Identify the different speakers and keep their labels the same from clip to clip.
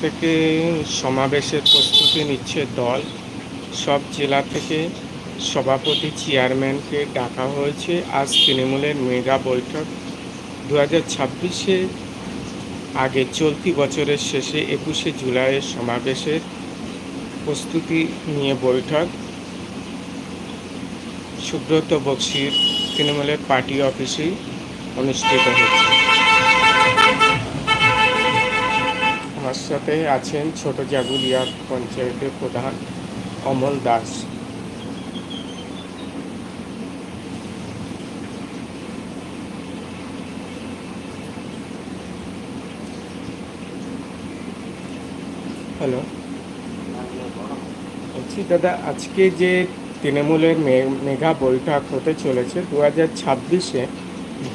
Speaker 1: থেকে সমাবেশের প্রস্তুতি নিচ্ছে দল। সব জেলা থেকে সভাপতি চেয়ারম্যানকে ডাকা হয়েছে। আজ তৃণমূলের মেগা বৈঠক। দু হাজার ছাব্বিশে আগে চলতি বছরের শেষে একুশে জুলাইয়ের সমাবেশের প্রস্তুতি নিয়ে বৈঠক। সুব্রত বক্সির তৃণমূলের পার্টি অফিসেই অনুষ্ঠিত হচ্ছে। আমার সাথে আছেন ছোট জাগুলিয়া পঞ্চায়েতের প্রধান অমল দাস। হ্যালো। বলছি, দাদা, আজকে যে তৃণমূলের মে- মেগা বৈঠক হতে চলেছে দু হাজার ছাব্বিশে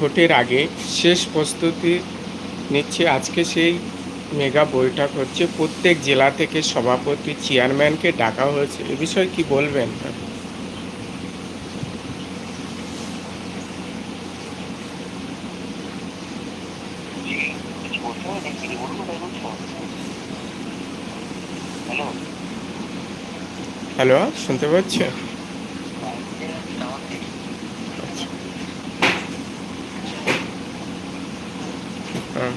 Speaker 1: ভোটের আগে শেষ প্রস্তুতি নিচ্ছে, আজকে সেই মেগা বৈঠক হচ্ছে। প্রত্যেক জেলা থেকে সভাপতি, চেয়ারম্যানকে ডাকা হয়েছে। এ বিষয়ে কি বলবেন?
Speaker 2: হ্যালো,
Speaker 1: শুনতে পাচ্ছ? হ্যাঁ